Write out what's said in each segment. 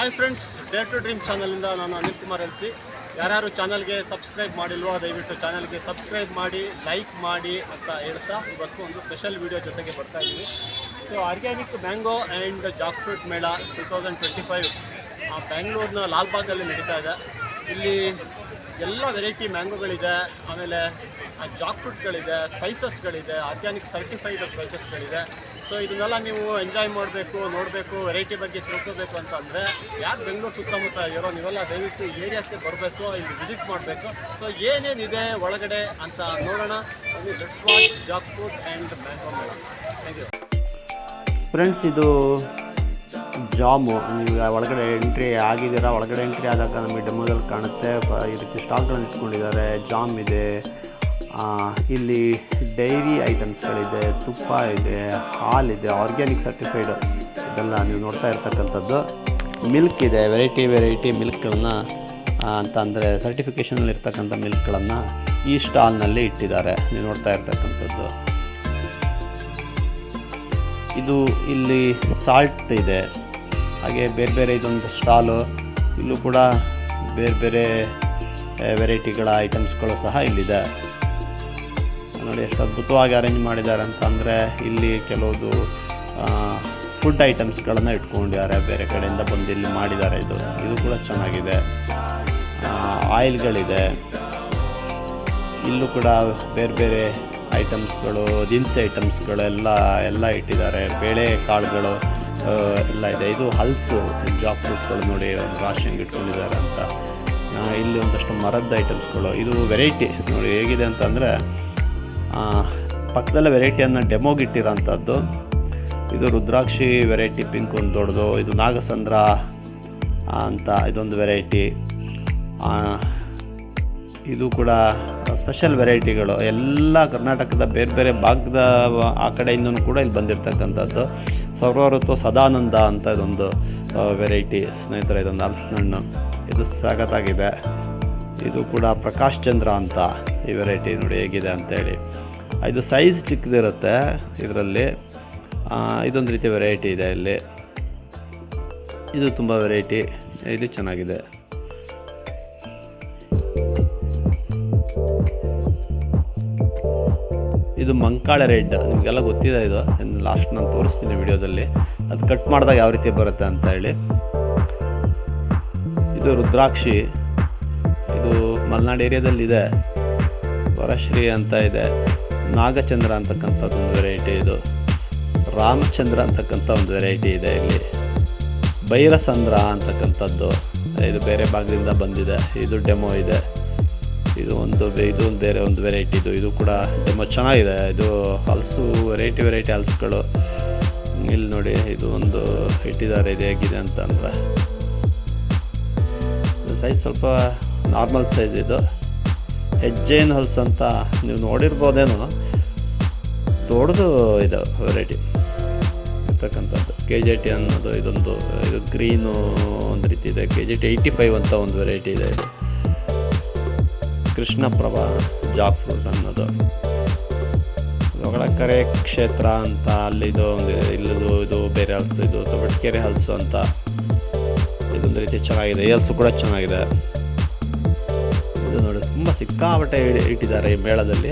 Hi friends dare to dream ಚಾನಲಿಂದ ನಾನು Anil Kumar LC ಯಾರ್ಯಾರು ಚಾನಲ್ಗೆ ಸಬ್ಸ್ಕ್ರೈಬ್ ಮಾಡಿಲ್ವೋ ದಯವಿಟ್ಟು ಚಾನಲ್ಗೆ ಸಬ್ಸ್ಕ್ರೈಬ್ ಮಾಡಿ ಲೈಕ್ ಮಾಡಿ ಅಂತ ಹೇಳ್ತಾ ಇವತ್ತು ಒಂದು ಸ್ಪೆಷಲ್ ವಿಡಿಯೋ ಜೊತೆಗೆ ಬರ್ತಾ ಇದ್ದೀವಿ so organic mango and jackfruit ಮೇಳ ಟೂ ತೌಸಂಡ್ ಟ್ವೆಂಟಿ ಫೈವ್ ಬ್ಯಾಂಗ್ಳೂರಿನ ಲಾಲ್ಬಾಗಲ್ಲಿ ನಡೀತಾ ಇದೆ. ಇಲ್ಲಿ ಎಲ್ಲ ವೆರೈಟಿ ಮ್ಯಾಂಗೋಗಳಿದೆ ಆಮೇಲೆ ಜಾಕ್ ಫ್ರೂಟ್ಗಳಿದೆ ಸ್ಪೈಸಸ್ಗಳಿದೆ ಆರ್ಗ್ಯಾನಿಕ್ ಸರ್ಟಿಫೈಡ್ ಸ್ಪೈಸಸ್ಗಳಿದೆ ಸೊ ಇದನ್ನೆಲ್ಲ ನೀವು ಎಂಜಾಯ್ ಮಾಡಬೇಕು, ನೋಡಬೇಕು ವೆರೈಟಿ ಬಗ್ಗೆ ತಿಳ್ಕೋಬೇಕು ಅಂತ ಅಂದರೆ ಬೆಂಗಳೂರು ಸುತ್ತಮುತ್ತ ಇರೋ ನೀವೆಲ್ಲ ದಯವಿಟ್ಟು ಏರಿಯಾಸ್ಗೆ ಬರಬೇಕು, ಇಲ್ಲಿ ವಿಸಿಟ್ ಮಾಡಬೇಕು. ಸೊ ಏನೇನಿದೆ ಒಳಗಡೆ ಅಂತ ನೋಡೋಣ. Let's watch jackfruit and mango madam thank you friends ಇದು ಜಾಮು. ನೀವು ಒಳಗಡೆ ಎಂಟ್ರಿ ಆಗಿದ್ದೀರಾ, ಒಳಗಡೆ ಎಂಟ್ರಿ ಆದಾಗ ನಮಗೆ ಡೆಮೋದಲ್ಲಿ ಕಾಣುತ್ತೆ. ಇದಕ್ಕೆ ಸ್ಟಾಕ್ಗಳನ್ನು ಇಟ್ಕೊಂಡಿದ್ದಾರೆ. ಜಾಮ್ ಇದೆ. ಇಲ್ಲಿ ಡೈರಿ ಐಟಮ್ಸ್ಗಳಿದೆ, ತುಪ್ಪ ಇದೆ, ಹಾಲಿದೆ, ಆರ್ಗ್ಯಾನಿಕ್ ಸರ್ಟಿಫೈಡ್ ಇದೆಲ್ಲ ನೀವು ನೋಡ್ತಾ ಇರ್ತಕ್ಕಂಥದ್ದು. ಮಿಲ್ಕ್ ಇದೆ ವೆರೈಟಿ ವೆರೈಟಿ ಮಿಲ್ಕ್ಗಳನ್ನ ಅಂತ ಅಂದರೆ ಸರ್ಟಿಫಿಕೇಷನಲ್ಲಿ ಇರ್ತಕ್ಕಂಥ ಮಿಲ್ಕ್ಗಳನ್ನು ಈ ಸ್ಟಾಲ್ನಲ್ಲಿ ಇಟ್ಟಿದ್ದಾರೆ. ನೀವು ನೋಡ್ತಾ ಇರ್ತಕ್ಕಂಥದ್ದು. ಇದು ಇಲ್ಲಿ ಸಾಲ್ಟ್ ಇದೆ. ಹಾಗೆ ಬೇರೆ ಬೇರೆ ಇದೊಂದು ಸ್ಟಾಲು ಇಲ್ಲೂ ಕೂಡ ಬೇರೆ ಬೇರೆ ವೆರೈಟಿಗಳ ಐಟಮ್ಸ್ಗಳು ಸಹ ಇಲ್ಲಿದೆ. ನೋಡಿ, ಎಷ್ಟು ಅದ್ಭುತವಾಗಿ ಅರೇಂಜ್ ಮಾಡಿದ್ದಾರೆ ಅಂತ ಅಂದರೆ ಇಲ್ಲಿ ಕೆಲವೊಂದು ಫುಡ್ ಐಟಮ್ಸ್ಗಳನ್ನು ಇಟ್ಕೊಂಡಿದ್ದಾರೆ ಬೇರೆ ಕಡೆಯಿಂದ ಬಂದು ಇಲ್ಲಿ ಮಾಡಿದ್ದಾರೆ. ಇದು ಇದು ಕೂಡ ಚೆನ್ನಾಗಿದೆ. ಆಯಿಲ್ಗಳಿದೆ ಇಲ್ಲೂ ಕೂಡ ಬೇರೆ ಬೇರೆ ಐಟಮ್ಸ್ಗಳು ದಿನಸಿ ಐಟಮ್ಸ್ಗಳೆಲ್ಲ ಎಲ್ಲ ಇಟ್ಟಿದ್ದಾರೆ. ಬೇಳೆ ಕಾಳುಗಳು ಎಲ್ಲ ಇದೆ. ಇದು ಹಲ್ಸು ಜಾಬ್ ಫ್ರೂಟ್ಗಳು ನೋಡಿ ಒಂದು ಇಟ್ಕೊಂಡಿದ್ದಾರೆ ಅಂತ. ಇಲ್ಲಿ ಒಂದಷ್ಟು ಮರದ ಐಟಮ್ಸ್ಗಳು ಇದು ವೆರೈಟಿ ನೋಡಿ ಹೇಗಿದೆ ಅಂತಂದರೆ ಪಕ್ಕದಲ್ಲೇ ವೆರೈಟಿಯನ್ನು ಡೆಮೋಗೆ ಇಟ್ಟಿರೋಂಥದ್ದು. ಇದು ರುದ್ರಾಕ್ಷಿ ವೆರೈಟಿ, ಪಿಂಕ್ ಒಂದು ದೊಡ್ಡದು, ಇದು ನಾಗಸಂದ್ರ ಅಂತ ಇದೊಂದು ವೆರೈಟಿ. ಇದು ಕೂಡ ಸ್ಪೆಷಲ್ ವೆರೈಟಿಗಳು. ಎಲ್ಲ ಕರ್ನಾಟಕದ ಬೇರೆ ಬೇರೆ ಭಾಗದ ಆ ಕಡೆಯಿಂದನೂ ಕೂಡ ಇಲ್ಲಿ ಬಂದಿರತಕ್ಕಂಥದ್ದು. ಸರ್ವಋತು ಸದಾನಂದ ಅಂತ ಇದೊಂದು ವೆರೈಟಿ. ಸ್ನೇಹಿತರೆ, ಇದೊಂದು ಹಲಸಿನ ಹಣ್ಣು ಇದು ಸಖತ್ತಾಗಿದೆ ಇದು ಕೂಡ ಪ್ರಕಾಶ್ ಚಂದ್ರ ಅಂತ ಈ ವೆರೈಟಿ ನೋಡಿ ಹೇಗಿದೆ ಅಂತೇಳಿ. ಇದು ಸೈಜ್ ಚಿಕ್ಕದಿರುತ್ತೆ ಇದರಲ್ಲಿ. ಇದೊಂದು ರೀತಿ ವೆರೈಟಿ ಇದೆ ಇಲ್ಲಿ. ಇದು ತುಂಬ ವೆರೈಟಿ ಇದು ಚೆನ್ನಾಗಿದೆ. ಇದು ಮಂಕಾಳೆ ರೆಡ್, ನಿಮಗೆಲ್ಲ ಗೊತ್ತಿದೆ ಇದು. ಲಾಸ್ಟ್ ನಾನು ತೋರಿಸ್ತೀನಿ ವಿಡಿಯೋದಲ್ಲಿ. ಅದು ಕಟ್ ಮಾಡಿದಾಗ ಯಾವ ರೀತಿ ಬರುತ್ತೆ ಅಂತ ಹೇಳಿ. ಇದು ರುದ್ರಾಕ್ಷಿ. ಇದು ಮಲೆನಾಡು ಏರಿಯಾದಲ್ಲಿದೆ. ವರಶ್ರೀ ಅಂತ ಇದೆ. ನಾಗಚಂದ್ರ ಅಂತಕ್ಕಂಥದ್ದು ಒಂದು ವೆರೈಟಿ ಇದು. ರಾಮಚಂದ್ರ ಅಂತಕ್ಕಂಥ ಒಂದು ವೆರೈಟಿ ಇದೆ ಇಲ್ಲಿ. ಭೈರಸಂದ್ರ ಅಂತಕ್ಕಂಥದ್ದು. ಇದು ಬೇರೆ ಭಾಗದಿಂದ ಬಂದಿದೆ. ಇದು ಡೆಮೋ ಇದೆ. ಇದು ಒಂದು ಇದು ಒಂದು ಬೇರೆ ಒಂದು ವೆರೈಟಿ ಇದು. ಇದು ಕೂಡ ಡೆಮೋ ಚೆನ್ನಾಗಿದೆ. ಇದು ಹಲ್ಸು ವೆರೈಟಿ ವೆರೈಟಿ ಹಲ್ಸ್ಗಳು ಇಲ್ಲಿ ನೋಡಿ, ಇದು ಒಂದು ಇಟ್ಟಿದ್ದಾರೆ. ಇದು ಹೇಗಿದೆ ಅಂತಂದ್ರೆ ಸೈಜ್ ಸ್ವಲ್ಪ ನಾರ್ಮಲ್ ಸೈಜ್ ಇದು. ಹೆಜ್ಜೇನ್ ಹಲ್ಸ್ ಅಂತ ನೀವು ನೋಡಿರ್ಬೋದೇನೋ? ದೊಡ್ಡದು ಇದು ವೆರೈಟಿ ಇರ್ತಕ್ಕಂಥದ್ದು. ಕೆ ಜೆ ಟಿ ಅನ್ನೋದು ಇದೊಂದು, ಇದು ಗ್ರೀನು ಒಂದು ರೀತಿ ಇದೆ. K J T eighty five ಅಂತ ಒಂದು ವೆರೈಟಿ ಇದೆ. ಇದು ಕೃಷ್ಣಪ್ರಭಾ ಜಾಕ್ ಫ್ರೂಟ್ ಅನ್ನೋದು. ಹೊಗಳಕೆರೆ ಕ್ಷೇತ್ರ ಅಂತ ಅಲ್ಲಿದು ಒಂದು, ಇಲ್ಲದು ಇದು ಬೇರೆ ಹಲ್ಸು, ಇದು ತೊಬಟ್ಕೆರೆ ಹಲ್ಸು ಅಂತ. ಇದೊಂದು ರೀತಿ ಚೆನ್ನಾಗಿದೆ. ಈ ಹಲ್ಸು ಕೂಡ ಚೆನ್ನಾಗಿದೆ. ತುಂಬ ಸಿಕ್ಕಾಪಟ್ಟೆ ಇಟ್ಟಿದ್ದಾರೆ ಈ ಮೇಳದಲ್ಲಿ.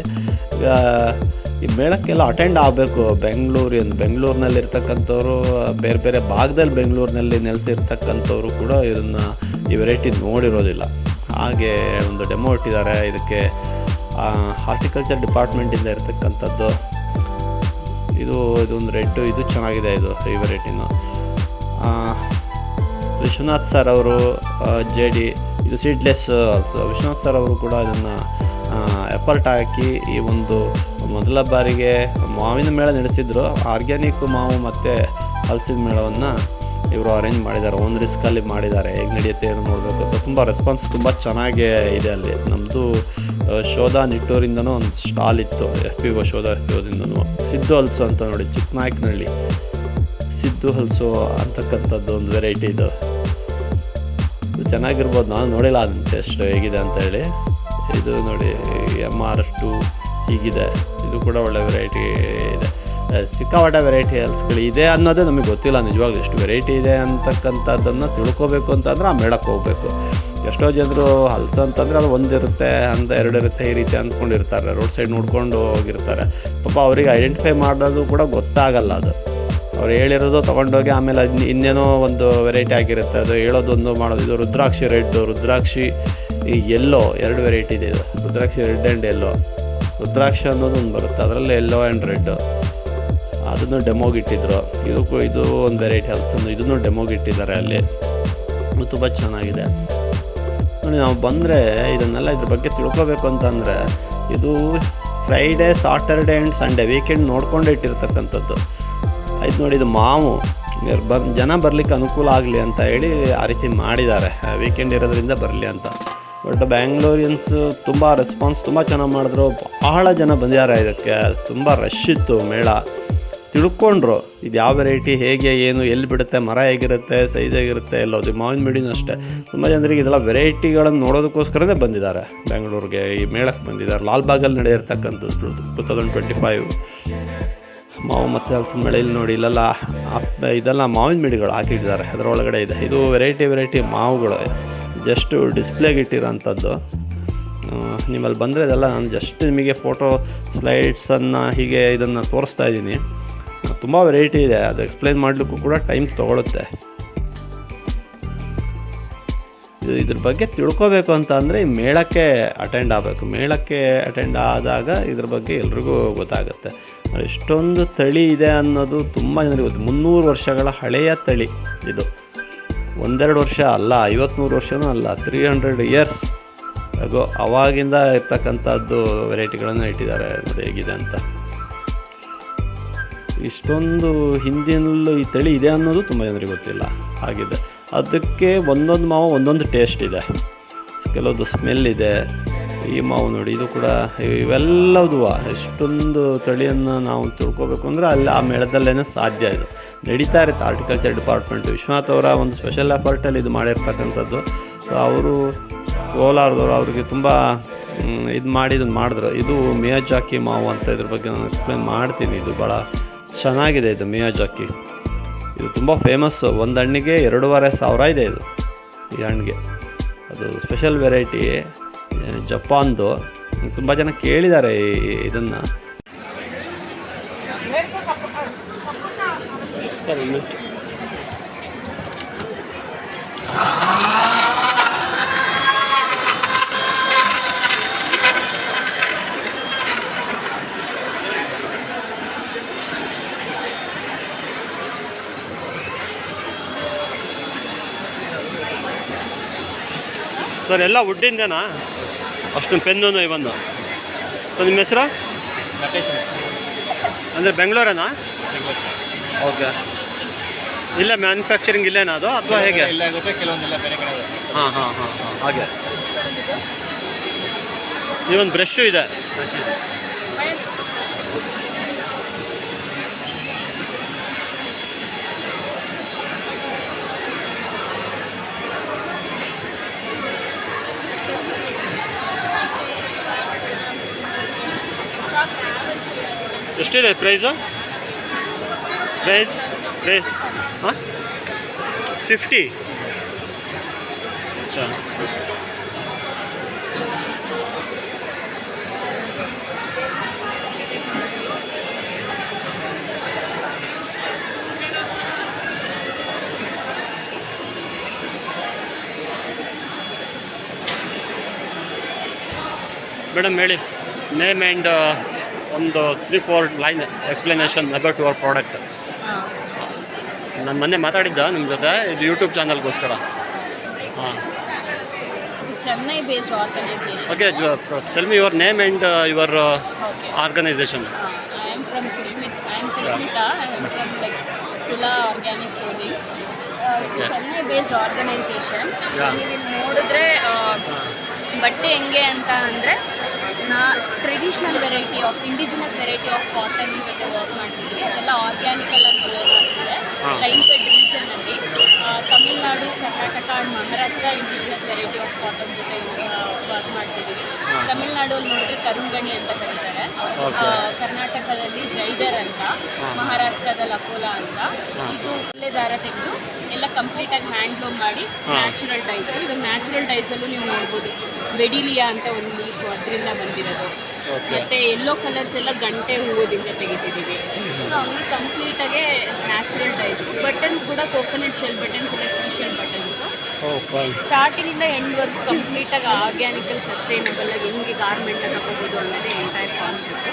ಈ ಮೇಳಕ್ಕೆಲ್ಲ ಅಟೆಂಡ್ ಆಗಬೇಕು. ಬೆಂಗಳೂರಿನ ಬೆಂಗಳೂರಿನಲ್ಲಿರ್ತಕ್ಕಂಥವ್ರು, ಬೇರೆ ಬೇರೆ ಭಾಗದಲ್ಲಿ ಬೆಂಗಳೂರಿನಲ್ಲಿ ನೆಲೆಸಿರ್ತಕ್ಕಂಥವ್ರು ಕೂಡ ಇದನ್ನು ಈ ವೆರೈಟಿ ನೋಡಿರೋದಿಲ್ಲ. ಹಾಗೆ ಒಂದು ಡೆಮೋ ಇಟ್ಟಿದ್ದಾರೆ. ಇದಕ್ಕೆ ಹಾರ್ಟಿಕಲ್ಚರ್ ಡಿಪಾರ್ಟ್ಮೆಂಟಿಂದ ಇರತಕ್ಕಂಥದ್ದು. ಇದು ಇದೊಂದು ರೆಡ್ಡು ಇದು ಚೆನ್ನಾಗಿದೆ ಇದು, ಈ ವೆರೈಟಿನ ವಿಶ್ವನಾಥ್ ಸರ್ ಅವರು ಜೆ ಡಿ ಇದು ಸೀಡ್ಲೆಸ್ ಆಲ್ಸೋ ವಿಶ್ವನಾಥ್ ಸರ್ ಅವರು ಕೂಡ ಇದನ್ನು ಎಫರ್ಟ್ ಹಾಕಿ ಈ ಒಂದು ಮೊದಲ ಬಾರಿಗೆ ಮಾವಿನ ಮೇಳ ನಡೆಸಿದ್ರು. ಆರ್ಗ್ಯಾನಿಕ್ ಮಾವು ಮತ್ತು ಹಲಸಿನ ಮೇಳವನ್ನು ಇವರು ಅರೇಂಜ್ ಮಾಡಿದ್ದಾರೆ. ಓನ್ ರಿಸ್ಕಲ್ಲಿ ಮಾಡಿದ್ದಾರೆ. ಹೇಗೆ ನಡೆಯುತ್ತೆ ಏನು ನೋಡಬೇಕು ತುಂಬ ರೆಸ್ಪಾನ್ಸ್ ತುಂಬ ಚೆನ್ನಾಗೇ ಇದೆ ಅಲ್ಲಿ. ನಮ್ಮದು ಶೋಧ ನಿಟ್ಟೂರಿಂದನೂ ಒಂದು ಸ್ಟಾಲ್ ಇತ್ತು. ಎಫ್ ಪಿ ಒ ಶೋಧ ಎಫ್ ಪಿ ಸಿದ್ದು ಹಲ್ಸು ಅಂತ ನೋಡಿ ಚಿಕ್ಕನಾಯಕನಹಳ್ಳಿ ಸಿದ್ದು ಹಲಸು ಅಂತಕ್ಕಂಥದ್ದು ಒಂದು ವೆರೈಟಿ ಇದು. ಚೆನ್ನಾಗಿರ್ಬೋದು. ನಾನು ನೋಡಿಲ್ಲ ಅದನ್ನ ಟೆಸ್ಟ್ ಹೇಗಿದೆ ಅಂತ ಹೇಳಿ. ಇದು ನೋಡಿ ಎಂ ಆರ್ ಟು ಹೀಗಿದೆ. ಇದು ಕೂಡ ಒಳ್ಳೆ ವೆರೈಟಿ ಇದೆ. ಸಿಕ್ಕಾಪಟ್ಟೆ ವೆರೈಟಿ ಎಲ್ಸ್ಗಳು ಇದೆ ಅನ್ನೋದೇ ನಮಗೆ ಗೊತ್ತಿಲ್ಲ. ನಿಜವಾಗ್ಲೂ ಎಷ್ಟು ವೆರೈಟಿ ಇದೆ ಅಂತಕ್ಕಂಥದ್ದನ್ನು ತಿಳ್ಕೊಬೇಕು ಅಂತಂದ್ರೆ ಆ ಮೇಳಕ್ಕೆ ಹೋಗಬೇಕು. ಎಷ್ಟೋ ಜನರು ಹಲ್ಸು ಅಂತಂದರೆ ಅದು ಒಂದಿರುತ್ತೆ ಅಂತ ಎರಡು ಇರುತ್ತೆ ಈ ರೀತಿ ಅಂದ್ಕೊಂಡಿರ್ತಾರೆ. ರೋಡ್ ಸೈಡ್ ನೋಡ್ಕೊಂಡು ಹೋಗಿರ್ತಾರೆ. ಪಾಪ ಅವರಿಗೆ ಐಡೆಂಟಿಫೈ ಮಾಡೋದು ಕೂಡ ಗೊತ್ತಾಗಲ್ಲ ಅದು. ಅವ್ರು ಹೇಳಿರೋದು ತೊಗೊಂಡೋಗಿ ಆಮೇಲೆ ಅದು ಇನ್ನೇನೋ ಒಂದು ವೆರೈಟಿ ಆಗಿರುತ್ತೆ. ಅದು ಹೇಳೋದೊಂದು ಮಾಡೋದು. ಇದು ರುದ್ರಾಕ್ಷಿ ರೆಡ್, ರುದ್ರಾಕ್ಷಿ ಈ ಎಲ್ಲೋ ಎರಡು ವೆರೈಟಿ ಇದೆ ಇದು. ರುದ್ರಾಕ್ಷಿ ರೆಡ್ ಆ್ಯಂಡ್ ಎಲ್ಲೋ ರುದ್ರಾಕ್ಷಿ ಅನ್ನೋದು ಒಂದು ಬರುತ್ತೆ. ಅದರಲ್ಲಿ ಎಲ್ಲೋ ಆ್ಯಂಡ್ ರೆಡ್ ಅದನ್ನು ಡೆಮೋಗೆ ಇಟ್ಟಿದ್ರು ಇದು ಒಂದು ವೆರೈಟಿ ಅಲ್ಸಂದು ಇದನ್ನು ಡೆಮೋಗೆ ಇಟ್ಟಿದ್ದಾರೆ ಅಲ್ಲಿ. ತುಂಬ ಚೆನ್ನಾಗಿದೆ. ನೋಡಿ, ನಾವು ಬಂದರೆ ಇದನ್ನೆಲ್ಲ ಇದ್ರ ಬಗ್ಗೆ ತಿಳ್ಕೊಬೇಕು ಅಂತಂದರೆ ಇದು Friday Saturday and Sunday weekend ನೋಡ್ಕೊಂಡು ಇಟ್ಟಿರ್ತಕ್ಕಂಥದ್ದು. ಆಯ್ತು ನೋಡಿ, ಇದು ಮಾವು. ಬರ್ ಜನ ಬರಲಿಕ್ಕೆ ಅನುಕೂಲ ಆಗಲಿ ಅಂತ ಹೇಳಿ ಆ ರೀತಿ ಮಾಡಿದ್ದಾರೆ ವೀಕೆಂಡ್ ಇರೋದ್ರಿಂದ ಬರಲಿ ಅಂತ. ಬಟ್ ಬ್ಯಾಂಗ್ಳೂರಿಯನ್ಸ್ ತುಂಬ ರೆಸ್ಪಾನ್ಸ್ ತುಂಬ ಚೆನ್ನಾಗಿ ಮಾಡಿದ್ರು. ಬಹಳ ಜನ ಬಂದಿದ್ದಾರೆ ಇದಕ್ಕೆ. ತುಂಬ ರಶ್ ಇತ್ತು ಮೇಳ. ತಿಳ್ಕೊಂಡ್ರು, ಇದು ಯಾವ ವೆರೈಟಿ ಹೇಗೆ, ಏನು, ಎಲ್ಲಿ ಬಿಡುತ್ತೆ, ಮರ ಹೇಗಿರುತ್ತೆ ಸೈಜ್ ಹೇಗಿರುತ್ತೆ ಎಲ್ಲೋದು ಮಾವಿನ ಮಿಡಿನೂ ಅಷ್ಟೇ. ತುಂಬ ಜನರಿಗೆ ಇದೆಲ್ಲ ವೆರೈಟಿಗಳನ್ನು ನೋಡೋದಕ್ಕೋಸ್ಕರನೇ ಬಂದಿದ್ದಾರೆ ಬೆಂಗಳೂರಿಗೆ ಈ ಮೇಳಕ್ಕೆ ಬಂದಿದ್ದಾರೆ. ಲಾಲ್ಬಾಗಲ್ಲಿ ನಡೆಯಿರ್ತಕ್ಕಂಥದ್ದು ಟು ತೌಸಂಡ್ ಟ್ವೆಂಟಿ ಫೈವ್ ಮಾವು ಮತ್ತು ಹಲಸಿನ ಮೇಳೆ ಇಲ್ಲಿ ನೋಡಿ, ಇಲ್ಲೆಲ್ಲ ಇದೆಲ್ಲ ಮಾವಿನ ಮಿಡಿಗಳು ಹಾಕಿಟ್ಟಿದ್ದಾರೆ. ಅದರೊಳಗಡೆ ಇದೆ. ಇದು ವೆರೈಟಿ ವೆರೈಟಿ ಮಾವುಗಳು. ಜಸ್ಟ್ ಡಿಸ್ಪ್ಲೇಗೆ ಇಟ್ಟಿರೋಂಥದ್ದು ನಿಮ್ಮಲ್ಲಿ ಬಂದರೆ ಇದೆಲ್ಲ ನಾನು ಜಸ್ಟ್ ನಿಮಗೆ ಫೋಟೋ ಸ್ಲೈಡ್ಸನ್ನು ಹೀಗೆ ಇದನ್ನು ತೋರಿಸ್ತಾ ಇದ್ದೀನಿ. ತುಂಬ ವೆರೈಟಿ ಇದೆ. ಅದು ಎಕ್ಸ್ಪ್ಲೈನ್ ಮಾಡಲಿಕ್ಕೂ ಕೂಡ ಟೈಮ್ ತೊಗೊಳುತ್ತೆ. ಇದು ಇದ್ರ ಬಗ್ಗೆ ತಿಳ್ಕೊಬೇಕು ಅಂತ ಅಂದರೆ ಮೇಳಕ್ಕೆ ಅಟೆಂಡ್ ಆಗಬೇಕು. ಮೇಳಕ್ಕೆ ಅಟೆಂಡ್ ಆದಾಗ ಇದ್ರ ಬಗ್ಗೆ ಎಲ್ರಿಗೂ ಗೊತ್ತಾಗುತ್ತೆ. ಎಷ್ಟೊಂದು ತಳಿ ಇದೆ ಅನ್ನೋದು ತುಂಬ ಜನರಿಗೆ ಗೊತ್ತು. ಮುನ್ನೂರು ವರ್ಷಗಳ ಹಳೆಯ ತಳಿ ಇದು. ಒಂದೆರಡು ವರ್ಷ ಅಲ್ಲ ಐವತ್ತ್ಮೂರು ವರ್ಷವೂ ಅಲ್ಲ ತ್ರೀ ಹಂಡ್ರೆಡ್ ಇಯರ್ಸ್ ಹಾಗೂ ಅವಾಗಿಂದ ಇರ್ತಕ್ಕಂಥದ್ದು ವೆರೈಟಿಗಳನ್ನು ಇಟ್ಟಿದ್ದಾರೆ ಹೇಗಿದೆ ಅಂತ. ಇಷ್ಟೊಂದು ಹಿಂದಿನಲ್ಲೂ ಈ ತಳಿ ಇದೆ ಅನ್ನೋದು ತುಂಬ ಜನರಿಗೆ ಗೊತ್ತಿಲ್ಲ ಆಗಿದೆ ಅದಕ್ಕೆ ಒಂದೊಂದು ಮಾವು ಒಂದೊಂದು ಟೇಸ್ಟ್ ಇದೆ. ಕೆಲವೊಂದು ಸ್ಮೆಲ್ ಇದೆ ಈ ಮಾವು ನೋಡಿ, ಇದು ಕೂಡ ಇವೆಲ್ಲದೂ ಎಷ್ಟೊಂದು ತಳಿಯನ್ನು ನಾವು ತಿಳ್ಕೊಬೇಕು ಅಂದರೆ ಅಲ್ಲಿ ಆ ಮೇಳದಲ್ಲೇ ಸಾಧ್ಯ ಇದು. ನಡೀತಾ ಇರುತ್ತೆ ಆರ್ಟಿಕಲ್ಚರ್ ಡಿಪಾರ್ಟ್ಮೆಂಟ್ ವಿಶ್ವನಾಥ್ ಅವರ ಒಂದು ಸ್ಪೆಷಲ್ ಎಫರ್ಟಲ್ಲಿ ಇದು ಮಾಡಿರ್ತಕ್ಕಂಥದ್ದು. ಸೊ ಅವರು ಕೋಲಾರದವರು ಅವರಿಗೆ ತುಂಬ ಇದು ಮಾಡಿ ಇದನ್ನು ಮಾಡಿದ್ರು. ಇದು ಮಿಯಾಜಾಕಿ ಮಾವು ಅಂತ ಇದ್ರ ಬಗ್ಗೆ ನಾನು ಎಕ್ಸ್ಪ್ಲೇನ್ ಮಾಡ್ತೀನಿ. ಇದು ಭಾಳ ಚೆನ್ನಾಗಿದೆ ಇದು ಮಿಯಾಜಾಕಿ. ಇದು ತುಂಬ ಫೇಮಸ್ಸು ಒಂದು ಹಣ್ಣಿಗೆ ಎರಡೂವರೆ ಸಾವಿರ ಇದೆ ಇದು, ಈ ಹಣ್ಣಿಗೆ. ಅದು ಸ್ಪೆಷಲ್ ವೆರೈಟಿ ಜಪಾನ್ದು. ತುಂಬ ಜನ ಕೇಳಿದ್ದಾರೆ ಇದನ್ನು. ಸರ್ ಎಲ್ಲ ವುಡ್ಡಿಂದೇನಾ ಅಷ್ಟು ಪೆನ್ನು ಇವನ್ನು ಸೊ ನಿಮ್ಮ ಹೆಸರು? ಅಂದರೆ ಬೆಂಗಳೂರೇನಾ? ಓಕೆ. ಇಲ್ಲ ಮ್ಯಾನುಫ್ಯಾಕ್ಚರಿಂಗ್ ಇಲ್ಲೇನಾ ಅದು ಅಥವಾ ಹೇಗೆ. ಹಾಂ ಹಾಂ ಹಾಂ ಹಾಂ ಹಾಗೆ. ಈ ಒಂದು ಬ್ರಷ್ ಇದೆ. ಎಷ್ಟಿದೆ ಪ್ರೈಸು ಪ್ರೈಸ್ ಪ್ರೈಸ್ ಹಾಂ ಫಿಫ್ಟಿ ಸರ್ ಮೇಡಮ್ ಹೇಳಿ. ನೇಮ್ ಆ್ಯಂಡ್ ಒಂದು three four line explanation about your product ನಾನು ಮೊನ್ನೆ ಮಾತಾಡಿದ್ದ ನಿಮ್ಮ ಜೊತೆ ಇದು ಯೂಟ್ಯೂಬ್ ಚಾನಲ್ಗೋಸ್ಕರ ಹಾಂ. ಇದು Chennai based organisation okay tell me your name and your organisation I am from Sushmit I am Sushmita I am from like Tula organic clothing Okay. Chennai based organisation ನೀವು ನೋಡಿದ್ರೆ ಬಟ್ಟೆ ಹೆಂಗೆ ಅಂತ ಅಂದರೆ ನಾ traditional variety of indigenous variety of cotton ಜೊತೆ work ಮಾಡ್ತಿದ್ದೀವಿ. ಅದೆಲ್ಲ ಆರ್ಗ್ಯಾನಿಕಲ್ ಆಗಿ ಗ್ರೋ ಮಾಡ್ತಿದೆ ಫೆಡ್ ರೀಜನಲ್ಲಿ Tamil Nadu Karnataka and Maharashtra indigenous variety of cotton ಜೊತೆ ವರ್ಕ್ ಮಾಡ್ತಿದ್ದೀವಿ. ತಮಿಳ್ನಾಡಲ್ಲಿ ನೋಡಿದ್ರೆ ಕರುಂಗಣಿ ಅಂತ ಕರೀತಾರೆ. ಕರ್ನಾಟಕದಲ್ಲಿ ಜೈದರ್ ಅಂತ ಮಹಾರಾಷ್ಟ್ರದಲ್ಲಿ ಅಕೋಲಾ ಅಂತ. ಇದು ಒಳ್ಳೆ ದಾರ ತೆಗೆದು ಎಲ್ಲ ಕಂಪ್ಲೀಟ್ ಆಗಿ ಹ್ಯಾಂಡ್ಲೂಮ್ ಮಾಡಿ ನ್ಯಾಚುರಲ್ ಡೈಸ್ ಇದು ನ್ಯಾಚುರಲ್ ಡೈಸಲ್ಲೂ ನೀವು ನೋಡ್ಬೋದು ಬೆಡಿಲಿಯಾ ಅಂತ ಒಂದು ಲೀಫ್ ಅದರಿಂದ ಬಂದಿರೋದು. ಮತ್ತೆ ಎಲ್ಲೋ ಕಲರ್ಸ್ ಎಲ್ಲ ಗಂಟೆ ಹೂವುದಿಂದ ತೆಗಿತಿದ್ದೀವಿ. ಸೊ ಹಂಗೆ ಕಂಪ್ಲೀಟಾಗೆ ನ್ಯಾಚುರಲ್ ಡೈಸ್ ಬಟನ್ಸ್ ಕೂಡ ಕೋಕೋನಟ್ ಶೆಲ್ ಬಟನ್ಸ್ ಎಲ್ಲ special buttons ಸ್ಟಾರ್ಟಿಂಗಿಂದ ಎಂಡ್ವರೆಗೂ ಕಂಪ್ಲೀಟಾಗಿ ಆರ್ಗ್ಯಾನಿಕಲ್ ಸಸ್ಟೈನಬಲ್ ಆಗಿ ಹೆಂಗೆ ಗಾರ್ಮೆಂಟ್ ತಗೋಬೋದು ಅನ್ನೋದೇ entire concept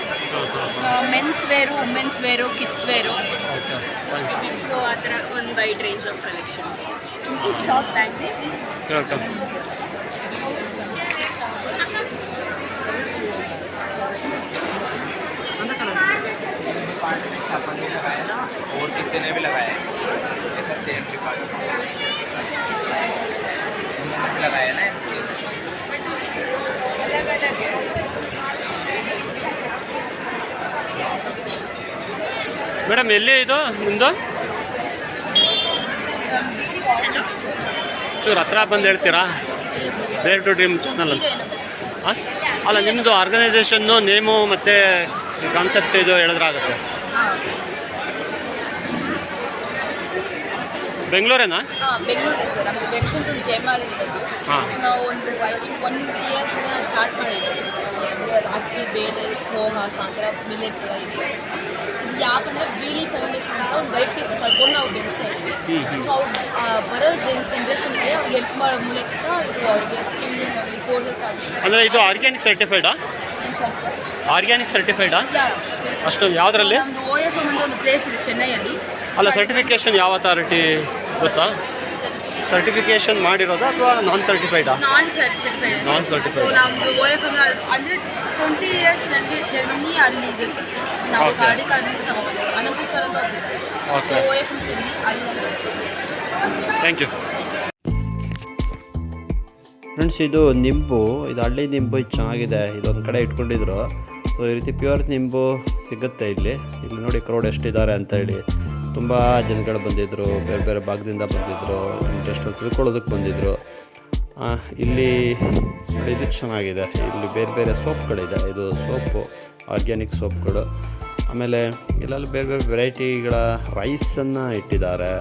men's wear women's wear kids wear so ಆ ಥರ ಒಂದು wide range of collections this is shop bank और किसी ने भी लगाया है ऐसा सेम भी लगाया है ना ऐसा सेम ಮೇಡಮ್ ಎಲ್ಲಿ ಇದು ನಿಮ್ಮದು ಚೂರು ಹತ್ರ ಬಂದು ಹೇಳ್ತೀರಾ ರೇರ್ ಟು ಡ್ರೀಮ್ ಚಾನಲ್ ಹಾಂ ಅಲ್ಲ ನಿಮ್ಮದು ಆರ್ಗನೈಸೇಷನ್ನು ನೇಮು ಮತ್ತು ಕಾನ್ಸೆಪ್ಟ್ ಇದು ಹೇಳಿದ್ರಾಗುತ್ತೆ ಬೆಂಗಳೂರೇನಾ? ಬೆಂಗಳೂರೇ ಸರ್. ನಮ್ಮದು ಬೆಂಗಳೂರು ಜಯಮಾಲ್ ಇರೋದು ಹಾ. ಸೊ ನಾವು ಒಂದು ಐ ಥಿಂಕ್ ಒನ್ ಇಯರ್ಸ್ನ ಸ್ಟಾರ್ಟ್ ಮಾಡಿದ್ದೀವಿ ಅಕ್ಕಿ ಬೇಳೆ ಪೋಹ ಸಾಂತರ ಮಿಲೆಟ್ಸ್ ಎಲ್ಲ ಇದೆ ಇದು ಯಾಕಂದರೆ ಬೀಲಿ ಫೌಂಡೇಶನ್ ಅಂತ ಒಂದು ವೈಟ್ ಪೀಸ್ ತಗೊಂಡು ನಾವು ಬೆಳೆಸ್ತಾ ಇದ್ದೀವಿ ಸೊ ಅವ್ರು ಬರೋ ಜನ್ರೇಷನ್ಗೆ ಅವ್ರಿಗೆ ಹೆಲ್ಪ್ ಮಾಡೋ ಮೂಲಕ ಇದು ಅವ್ರಿಗೆ ಸ್ಕಿಲ್ಲಿಂಗ್ ಆಗಲಿ ಕೋರ್ಸಸ್ ಆಗಲಿ. ಅಂದರೆ ಇದು ಆರ್ಗ್ಯಾನಿಕ್ ಸರ್ಟಿಫೈಡಾ ಸರ್ ಸರ್ ಆರ್ಗ್ಯಾನಿಕ್ ಸರ್ಟಿಫೈಡಾ ಯಾ ಅಷ್ಟೊಂದು ಯಾವುದರಲ್ಲಿ? ನಮ್ಮದು ಓ ಎಫ್ ಒಂದು ಪ್ಲೇಸ್ ಇದೆ ಚೆನ್ನೈಯಲ್ಲಿ. ಅಲ್ಲ ಸರ್ಟಿಫಿಕೇಷನ್ ಯಾವ ಅಥಾರಿಟಿ ಗೊತ್ತಾ? ಸರ್ಟಿಫಿಕೇಷನ್ ಮಾಡಿರೋದಾ ಅಥವಾ non certified non certified non certified so ನಮ್ಮದು ಓ ಎಫ್ ಎಂ ಅಂದರೆ ಟ್ವೆಂಟಿ ಇಯರ್ಸ್ ಜರ್ನಿ ಜರ್ನಿ ಅಲ್ಲಿ ಇದೆ ಸರ್ ನಾವು ಗಾಡಿ ಕಾರ್ಡ್ ತಗೊಂಡಿದ್ದೀವಿ. ಅನಂತ ಸರ್ ಅಂತ ಒಬ್ಬಿದ್ದಾರೆ so. O F M Chennai ಅಲ್ಲಿ ಥ್ಯಾಂಕ್ ಯು ಫ್ರೆಂಡ್ಸ್ ಇದು ನಿಂಬು ಇದು ಹಳ್ಳಿ ನಿಂಬು ಇದು ಚೆನ್ನಾಗಿದೆ. ಇದೊಂದು ಕಡೆ ಇಟ್ಕೊಂಡಿದ್ರು. ಸೊ ಈ ರೀತಿ ಪ್ಯೂರ್ ನಿಂಬು ಸಿಗುತ್ತೆ ಇಲ್ಲಿ. ಇಲ್ಲಿ ನೋಡಿ ಕ್ರೌಡ್ ಎಷ್ಟಿದ್ದಾರೆ ಅಂತ ಹೇಳಿ. ತುಂಬ ಜನಗಳು ಬಂದಿದ್ದರು ಬೇರೆ ಬೇರೆ ಭಾಗದಿಂದ ಬಂದಿದ್ದರು ಇಂಟ್ರೆಸ್ಟ್ ತಿಳ್ಕೊಳ್ಳೋದಕ್ಕೆ ಬಂದಿದ್ದರು ಇಲ್ಲಿ ಇದು ಚೆನ್ನಾಗಿದೆ. ಇಲ್ಲಿ ಬೇರೆ ಬೇರೆ ಸೋಪ್ಗಳಿದೆ. ಇದು ಸೋಪು ಆರ್ಗ್ಯಾನಿಕ್ ಸೋಪ್ಗಳು. ಆಮೇಲೆ ಇಲ್ಲೆಲ್ಲ ಬೇರೆ ಬೇರೆ ವೆರೈಟಿಗಳ ರೈಸನ್ನು ಇಟ್ಟಿದ್ದಾರೆ.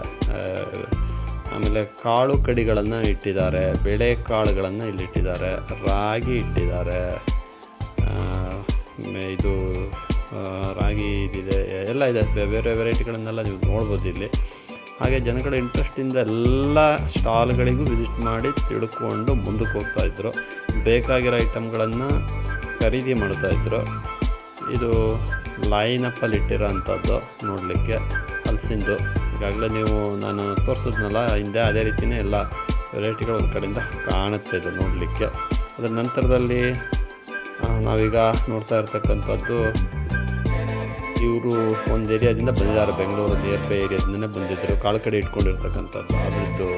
ಆಮೇಲೆ ಕಾಳು ಕಡಿಗಳನ್ನು ಇಟ್ಟಿದ್ದಾರೆ. ಬೆಳೆ ಕಾಳುಗಳನ್ನು ಇಲ್ಲಿ ಇಟ್ಟಿದ್ದಾರೆ. ರಾಗಿ ಇಟ್ಟಿದ್ದಾರೆ. ಇದು ರಾಗಿ ಇದಿದೆ ಎಲ್ಲ ಇದೆ. ಬೇರೆ ವೆರೈಟಿಗಳನ್ನೆಲ್ಲ ನೀವು ನೋಡ್ಬೋದು ಇಲ್ಲಿ. ಹಾಗೆ ಜನಗಳ ಇಂಟ್ರೆಸ್ಟಿಂದ ಎಲ್ಲ ಸ್ಟಾಲ್ಗಳಿಗೂ ವಿಸಿಟ್ ಮಾಡಿ ತಿಳ್ಕೊಂಡು ಮುಂದಕ್ಕೆ ಹೋಗ್ತಾ ಇದ್ದರು ಬೇಕಾಗಿರೋ ಐಟಮ್ಗಳನ್ನು ಖರೀದಿ ಮಾಡ್ತಾಯಿದ್ರು ಇದು ಲೈನಪ್ಪಲ್ಲಿ ಇಟ್ಟಿರೋ ಅಂಥದ್ದು ನೋಡಲಿಕ್ಕೆ ಹಲಸಿಂದು ಈಗಾಗಲೇ ನೀವು, ನಾನು ತೋರಿಸಿದ್ನಲ್ಲ, ಹಿಂದೆ ಅದೇ ರೀತಿಯೇ ಎಲ್ಲ ವೆರೈಟಿಗಳು ಒಂದು ಕಡೆಯಿಂದ ಕಾಣುತ್ತೆ ಇದು ನೋಡಲಿಕ್ಕೆ. ಅದರ ನಂತರದಲ್ಲಿ ನಾವೀಗ ನೋಡ್ತಾ ಇರ್ತಕ್ಕಂಥದ್ದು ಇವರು ಒಂದು ಏರಿಯಾದಿಂದ ಬಂದಿದ್ದಾರೆ. ಬೆಂಗಳೂರು ನಿಯರ್ ಬೈ ಏರಿಯಾದಿಂದನೇ ಬಂದಿದ್ದರು ಕಾಳು ಕಡೆ ಇಟ್ಕೊಂಡಿರ್ತಕ್ಕಂಥದ್ದು ಅದರದ್ದು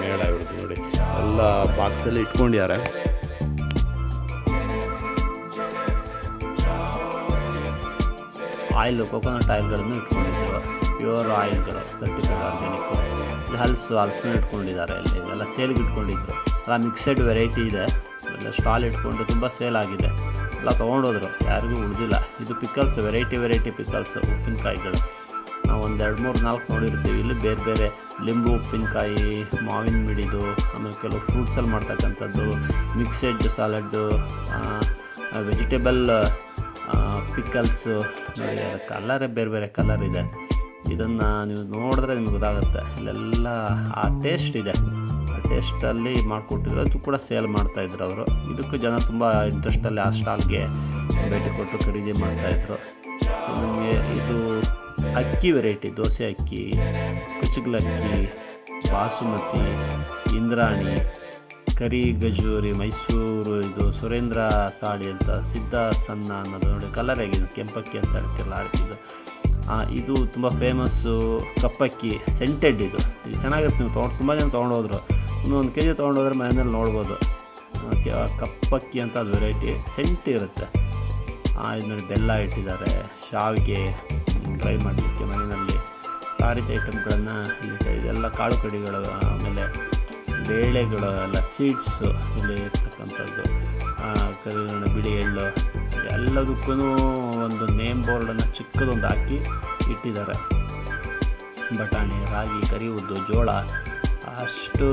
ಮೇಳ ಇವ್ರದ್ದು ನೋಡಿ. ಎಲ್ಲ ಬಾಕ್ಸಲ್ಲಿ ಇಟ್ಕೊಂಡಿದ್ದಾರೆ. ಆಯಿಲ್ ಕೊಕೊನಟ್ ಆಯಿಲ್ಗಳನ್ನು ಇಟ್ಕೊಂಡಿದ್ರು. ಪ್ಯೂರ್ ಆಯಿಲ್ಗಳು ಸರ್ಟಿಫೈಡ್ ಆರ್ಗ್ಯಾನಿಕ್ ಇದು ಹಲಸು ಹಲಸನ್ನು ಇಟ್ಕೊಂಡಿದ್ದಾರೆ ಇಲ್ಲಿ. ಎಲ್ಲ ಸೇಲ್ಗೆ ಇಟ್ಕೊಂಡಿದ್ದರು ಎಲ್ಲ ಮಿಕ್ಸೆಡ್ ವೆರೈಟಿ ಇದೆ. ಎಲ್ಲ ಸ್ಟಾಲ್ ಇಟ್ಕೊಂಡು ತುಂಬ ಸೇಲ್ ಆಗಿದೆ. ಎಲ್ಲ ತೊಗೊಂಡೋದ್ರು. ಯಾರಿಗೂ ಉಳಿದಿಲ್ಲ. ಇದು ಪಿಕಲ್ಸ್, ವೆರೈಟಿ ವೆರೈಟಿ ಪಿಕಲ್ಸ್ ಉಪ್ಪಿನಕಾಯಿಗಳು. ನಾವು ಒಂದು ಎರಡು, ಮೂರು, ನಾಲ್ಕು ನೋಡಿರ್ತೀವಿ. ಇಲ್ಲಿ ಬೇರೆ ಬೇರೆ ಲಿಂಬು, ಉಪ್ಪಿನಕಾಯಿ, ಮಾವಿನ ಮಿಡಿದು, ಆಮೇಲೆ ಕೆಲವು ಫ್ರೂಟ್ಸಲ್ಲಿ ಮಾಡ್ತಕ್ಕಂಥದ್ದು, ಮಿಕ್ಸೆಡ್ ಸಾಲಡ್ಡು ವೆಜಿಟೇಬಲ್ ಪಿಕಲ್ಸು ಕಲರೇ ಬೇರೆ ಬೇರೆ ಕಲರ್ ಇದೆ. ಇದನ್ನು ನೀವು ನೋಡಿದ್ರೆ ನಿಮ್ಗೆ ಗೊತ್ತಾಗುತ್ತೆ. ಇಲ್ಲೆಲ್ಲ ಆ ಟೇಸ್ಟ್ ಇದೆ. ಟೇಸ್ಟಲ್ಲಿ ಮಾಡಿಕೊಟ್ಟಿದ್ರು, ಅದು ಕೂಡ ಸೇಲ್ ಮಾಡ್ತಾಯಿದ್ರು ಅವರು. ಇದಕ್ಕೂ ಜನ ತುಂಬ ಇಂಟ್ರೆಸ್ಟಲ್ಲಿ ಆ ಸ್ಟಾಲ್ಗೆ ಭೇಟಿ ಕೊಟ್ಟು ಖರೀದಿ ಮಾಡ್ತಾಯಿದ್ರು ನಮಗೆ ಇದು ಅಕ್ಕಿ ವೆರೈಟಿ ದೋಸೆ ಅಕ್ಕಿ ಕುಚುಗ್ಲಕ್ಕಿ ಬಾಸುಮತಿ, ಇಂದ್ರಾಣಿ, ಕರಿ ಗಜೂರಿ, ಮೈಸೂರು, ಇದು ಸುರೇಂದ್ರ ಸಾಡಿ ಅಂತ, ಸಿದ್ಧ ಸಣ್ಣ ಅನ್ನೋದು ನೋಡಿ ಕಲರ್ ಆಗಿದೆ ಕೆಂಪಕ್ಕಿ ಅಂತ ಹೇಳ್ತಿರಲ್ಲ ಆಡ್ತಿದ್ದು ಇದು. ತುಂಬ ಫೇಮಸ್ಸು ಕಪ್ಪಕ್ಕಿ ಸೆಂಟೆಡ್ ಇದು. ಇದು ಚೆನ್ನಾಗಿರುತ್ತೆ, ನೀವು ತೊಗೊಂಡು ತುಂಬ ಜನ ತೊಗೊಂಡೋದ್ರು ಒಂದು ಕೆ ಜಿ ತೊಗೊಂಡೋದ್ರೆ ಮನೆಯಲ್ಲಿ ನೋಡ್ಬೋದು. ಕಪ್ಪಕ್ಕಿ ಅಂತ ಅದು ವೆರೈಟಿ ಸೆಂಟ್ ಇರುತ್ತೆ. ಆ, ಇದು ನೋಡಿ ಬೆಲ್ಲ ಇಟ್ಟಿದ್ದಾರೆ. ಶಾವಿಗೆ ಡ್ರೈ ಮಾಡಲಿಕ್ಕೆ ಮನೆಯಲ್ಲಿ ಆ ಐಟಮ್ಗಳನ್ನು ಇದೆಲ್ಲ ಕಾಳು ಕಡಿಗಳು ಆಮೇಲೆ ಬೇಳೆಗಳು ಎಲ್ಲ ಸೀಡ್ಸು ಇಲ್ಲಿ ಇರ್ತಕ್ಕಂಥದ್ದು. ಬಿಳಿ ಎಳ್ಳು ಎಲ್ಲದಕ್ಕೂ ಒಂದು ನೇಮ್ ಬೋರ್ಡನ್ನು ಚಿಕ್ಕದೊಂದು ಹಾಕಿ ಇಟ್ಟಿದ್ದಾರೆ. ಬಟಾಣಿ ರಾಗಿ ಕರಿ ಉದ್ದು ಜೋಳ ಅಷ್ಟೂ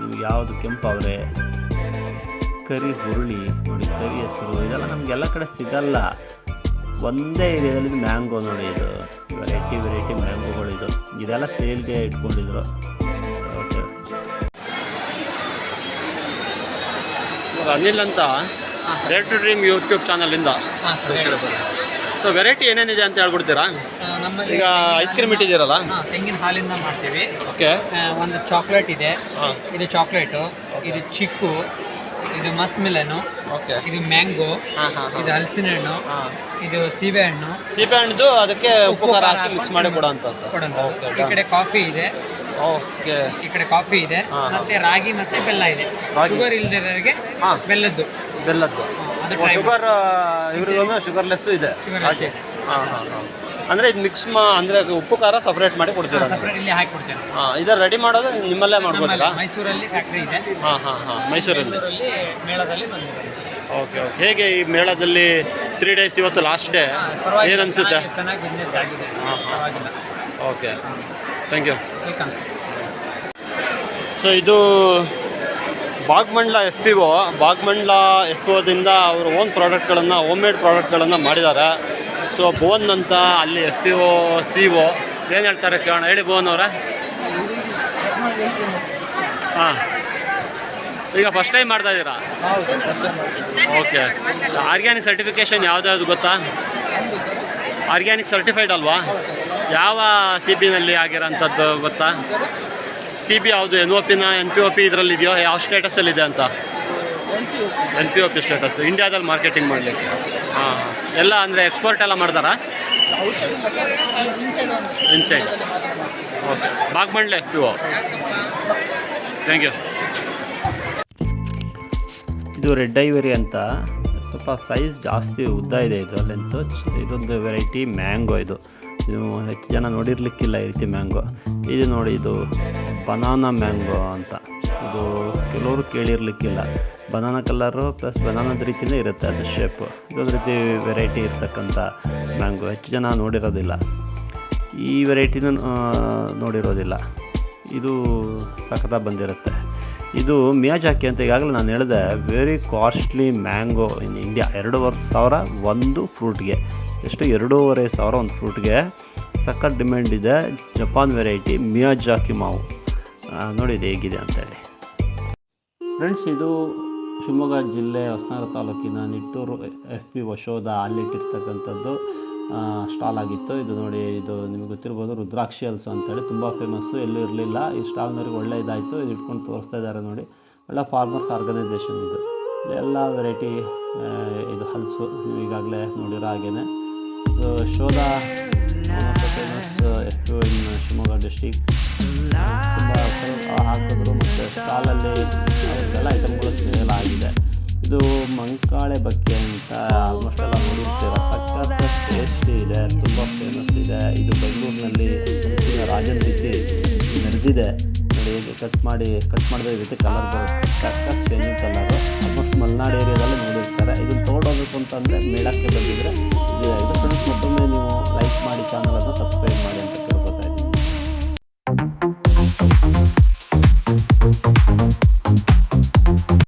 ನಿಮ್ಗೆ ಯಾವುದು ಅವರೆ ಕರಿ ಹುರುಳಿ ನೋಡಿ ಕರಿ ಹೆಸರು ಇದೆಲ್ಲ ನಮಗೆಲ್ಲ ಕಡೆ ಸಿಗಲ್ಲ. ಒಂದೇ ಏರಿಯಾದಲ್ಲಿ ಮ್ಯಾಂಗೋ ನೋಡಿ ಇದು. ವೆರೈಟಿ ವೆರೈಟಿ ಮ್ಯಾಂಗೋಗಳು ಇದು. ಇದೆಲ್ಲ ಸೇಲ್ಗೆ ಇಟ್ಕೊಂಡಿದ್ರು. ಓಕೆ ಅನಿಲ್ ಅಂತ ರೇಟ್ ಡ್ರೀಮ್ ಯೂಟ್ಯೂಬ್ ಚಾನಲಿಂದ ಸೊ ವೆರೈಟಿ ಏನೇನಿದೆ ಅಂತ ಹೇಳ್ಬಿಡ್ತೀರಾ? ನಮ್ಮಲ್ಲಿ ಈಗ ಐಸ್ ಕ್ರೀಮ್ ಇಟ್ಟಿದ್ದೀರಲ್ಲ? ಹಾಂ ತೆಂಗಿನ ಹಾಲಿಂದ ಮಾಡ್ತೀವಿ. ಓಕೆ. ಆ, ಒಂದು ಚಾಕ್ಲೇಟ್ ಇದೆ. ಹಾಂ. ಇದು ಚಾಕ್ಲೇಟು ಇದು ಚಿಕ್ಕು ಇದು ಮಸ್ ಮಿಲನು ಓಕೆ. ಇದು ಮ್ಯಾಂಗೋ ಹಾಂ ಹಾಂ ಇದು ಹಲಸಿನ ಹಣ್ಣು ಹಾಂ. ಇದು ಸೀಬೆ ಹಣ್ಣು ಸೀಬೆ ಹಣ್ಣು ಅದಕ್ಕೆ ಉಪ್ಪು ಖಾರ ಹಾಕಿ ಮಿಕ್ಸ್ ಮಾಡಿ ಕೊಡೋ ಅಂಥದ್ದು ಕೊಡೋಂಥದ್ದು. ಈ ಕಡೆ ಕಾಫಿ ಇದೆ. ಓಕೆ. ಈ ಕಡೆ ಕಾಫಿ ಇದೆ. ಹಾ. ಮತ್ತೆ ರಾಗಿ ಮತ್ತೆ ಬೆಲ್ಲ ಇದೆ. ರಾಗಿ. ಶುಗರ್ ಇಲ್ದಿರೋರಿಗೆ ಹಾ. ಬೆಲ್ಲದ್ದು. ಬೆಲ್ಲದ್ದು. ಹಾ, ಅದು try ಶುಗರ್ ಇವ್ರಿಗೊಂದು ಶುಗರ್ಲೆಸ್ಸು ಇದೆ. Sugarless ಹಾಗೆ. ಇದೆ. ಹಾಂ ಹಾಂ ಹಾಂ. ಅಂದರೆ ಇದು ಮಿಕ್ಸ್ ಮಾ ಅಂದರೆ ಉಪ್ಪು ಖಾರ ಸಪ್ರೇಟ್ ಮಾಡಿ ಕೊಡ್ತೀರಾ? ಸಪ್ರೇಟ್ ಇಲ್ಲಿ ಹಾಕಿ ಕೊಡ್ತೇನೆ. ಹಾಂ ಇದು ರೆಡಿ ಮಾಡೋದು ನಿಮ್ಮಲ್ಲೇ ಮಾಡ್ಬೋದಾ ಮೈಸೂರಲ್ಲಿ ಫ್ಯಾಕ್ಟ್ರಿ ಇದೆ. ಹಾಂ ಹಾಂ ಹಾಂ ಮೈಸೂರಲ್ಲಿ. ಬೆಂಗಳೂರಲ್ಲಿ ಮೇಳದಲ್ಲಿ ಬಂದಿದೆ. Okay okay. ಹೇಗೆ ಈ ಮೇಳದಲ್ಲಿ ತ್ರೀ ಡೇಸ್ ಇವತ್ತು ಲಾಸ್ಟ್ ಡೇ ಪರವಾಗಿಲ್ಲ. ಏನು ಅನಿಸುತ್ತೆ? ಚೆನ್ನಾಗಿ- ಚೆನ್ನಾಗಿ ಬಿಸ್ನೆಸ್ ಆಗಿದೆ. ಪರವಾಗಿಲ್ಲ. Okay. Thank you welcome sir so ಇದು Bhagamandala F P O Bhagamandala F P ಒದಿಂದ ಅವರು ಓನ್ ಪ್ರಾಡಕ್ಟ್ಗಳನ್ನು ಹೋಮ್ ಮೇಡ್ ಪ್ರಾಡಕ್ಟ್ಗಳನ್ನು ಮಾಡಿದ್ದಾರೆ. ಸೊ ಭುವನ್ ಅಂತ ಅಲ್ಲಿ F P O C O ಏನು ಹೇಳ್ತಾರೆ ಕೇಳೋಣ? ಹೇಳಿ ಭುವನ್ ಅವರ. ಹಾಂ. ಈಗ ಫಸ್ಟ್ ಟೈಮ್ ಮಾಡ್ತಾ ಇದ್ದೀರಾ? ಓಕೆ ಆರ್ಗ್ಯಾನಿಕ್ ಸರ್ಟಿಫಿಕೇಷನ್ ಯಾವ್ದು ಗೊತ್ತಾ? ಆರ್ಗ್ಯಾನಿಕ್ ಸರ್ಟಿಫೈಡ್ ಅಲ್ವಾ? ಯಾವ ಸಿ ನಲ್ಲಿ ಆಗಿರೋಂಥದ್ದು ಗೊತ್ತಾ? ಸಿ ಪಿ ಯಾವುದು? ಎನ್ ಒ ಪಿನ ಎನ್ ಪಿ ಒ ಪಿ ಇದರಲ್ಲಿ ಇದೆಯೋ? ಯಾವ ಸ್ಟೇಟಸಲ್ಲಿ ಇದೆ ಅಂತ? N P O P status ಇಂಡಿಯಾದಲ್ಲಿ ಮಾರ್ಕೆಟಿಂಗ್ ಮಾಡಲಿಕ್ಕೆ. ಹಾಂ. ಎಲ್ಲ ಅಂದರೆ ಎಕ್ಸ್ಪೋರ್ಟ್ ಎಲ್ಲ ಮಾಡ್ತಾರಾ? ಓಕೆ ಬಾಗ್ಮಂಡ್ಲೆ ಪ್ಯೂ ಥ್ಯಾಂಕ್ ಯು ಇದು ರೆಡ್ ಐವರಿ ಅಂತ. ಸ್ವಲ್ಪ ಸೈಜ್ ಜಾಸ್ತಿ ಉದ್ದ ಇದೆ ಇದರಲ್ಲಂತೂ ಇದೊಂದು ವೆರೈಟಿ ಮ್ಯಾಂಗೋ ಇದು. ನೀವು ಹೆಚ್ಚು ಜನ ನೋಡಿರ್ಲಿಕ್ಕಿಲ್ಲ ಈ ರೀತಿ ಮ್ಯಾಂಗೋ ಇದು ನೋಡಿ ಇದು ಬನಾನಾ ಮ್ಯಾಂಗೋ ಅಂತ. ಇದು ಕೆಲವರು ಕೇಳಿರ್ಲಿಕ್ಕಿಲ್ಲ. ಬನಾನಾ ಕಲರು ಪ್ಲಸ್ ಬನಾನದ ರೀತಿಯೇ ಇರುತ್ತೆ ಅದು ಶೇಪು ಇದೊಂದು ರೀತಿ ವೆರೈಟಿ ಇರ್ತಕ್ಕಂಥ ಮ್ಯಾಂಗೋ ಹೆಚ್ಚು ಜನ ನೋಡಿರೋದಿಲ್ಲ. ಈ ವೆರೈಟಿನೂ ನೋಡಿರೋದಿಲ್ಲ. ಇದು ಸಖತ್ತಾಗಿ ಬಂದಿರುತ್ತೆ. ಇದು ಮಿಯಾಜಾಕಿ ಅಂತ ಈಗಾಗಲೇ ನಾನು ಹೇಳಿದೆ very costly mango in India ಎರಡೂವರೆ ಸಾವಿರ ಒಂದು ಫ್ರೂಟ್ಗೆ ಎಷ್ಟು? ಎರಡೂವರೆ ಸಾವಿರ ಒಂದು ಫ್ರೂಟ್ಗೆ ಸಖತ್ ಡಿಮ್ಯಾಂಡ್ ಇದೆ. ಜಪಾನ್ ವೆರೈಟಿ ಮಿಯಾಜಾಕಿ ಮಾವು. ನೋಡಿದೆ ಹೇಗಿದೆ ಅಂತೇಳಿ ಫ್ರೆಂಡ್ಸ್ ಇದು ಶಿವಮೊಗ್ಗ ಜಿಲ್ಲೆ ಹೊಸನಗರ ತಾಲೂಕಿನ ನಿಟ್ಟೂರು ಎಫ್ ಪಿ ವಶೋಧ ಅಲ್ಲಿಟ್ಟಿರ್ತಕ್ಕಂಥದ್ದು ಸ್ಟಾಲ್ ಆಗಿತ್ತು. ಇದು ನೋಡಿ, ಇದು ನಿಮಗೆ ಗೊತ್ತಿರ್ಬೋದು, ರುದ್ರಾಕ್ಷಿ ಹಲ್ಸು ಅಂತೇಳಿ. ತುಂಬ ಫೇಮಸ್ಸು ಎಲ್ಲೂ ಇರಲಿಲ್ಲ. ಈ ಸ್ಟಾಲ್ನವ್ರಿಗೆ ಒಳ್ಳೆ ಇದಾಯಿತು. ಇದು ಇಟ್ಕೊಂಡು ತೋರಿಸ್ತಾ ಇದ್ದಾರೆ ನೋಡಿ. ಒಳ್ಳೆ ಫಾರ್ಮರ್ಸ್ ಆರ್ಗನೈಸೇಷನ್ ಇದು. ಎಲ್ಲ ವೆರೈಟಿ ಇದು ಹಲ್ಸು, ನೀವು ಈಗಾಗಲೇ ನೋಡಿರೋ ಹಾಗೇ ಶೋಧ ಎಷ್ಟು ಶಿವಮೊಗ್ಗ ಡಿಸ್ಟಿಕ್ ತುಂಬ ಹಾಕಿದ್ರು ಮತ್ತು ಸಾಲಲ್ಲಿ ಎಲ್ಲ ಐಟಮ್ಗಳು ಸೇಲ್ ಆಗಿದೆ ಇದು ಮಂಕಾಳೆ ಬಕ್ಕೆ ಅಂತ ಟೇಸ್ಟಿ ಇದೆ ತುಂಬ ಫೇಮಸ್ ಇದೆ ಇದು ಬೆಂಗಳೂರಿನಲ್ಲಿ ರಾಜನ್ ನಡೆದಿದೆ ನೋಡಿ ಹೇಗೆ ಕಟ್ ಮಾಡಿ ಕಟ್ ಮಾಡಿದ್ರೆ ಜೊತೆ ಕಲರ್ ಬರುತ್ತೆ ಸಖತ್ ಚೇಂಜಿಂಗ್ ಏರಿಯಾದಲ್ಲಿ ನೋಡಿರ್ತಾರೆ ಇದನ್ನು ತೊಗೊಂಡೋಗ್ಬೇಕು ಅಂತಂದರೆ ಮೇಳಕ್ಕೆ ಬಂದಿದ್ದರೆ ಇದು ಲೈಕ್ ಮಾಡಿ ಚಾನಲನ್ನು ಸಬ್ಸ್ಕ್ರೈಬ್ ಮಾಡಿ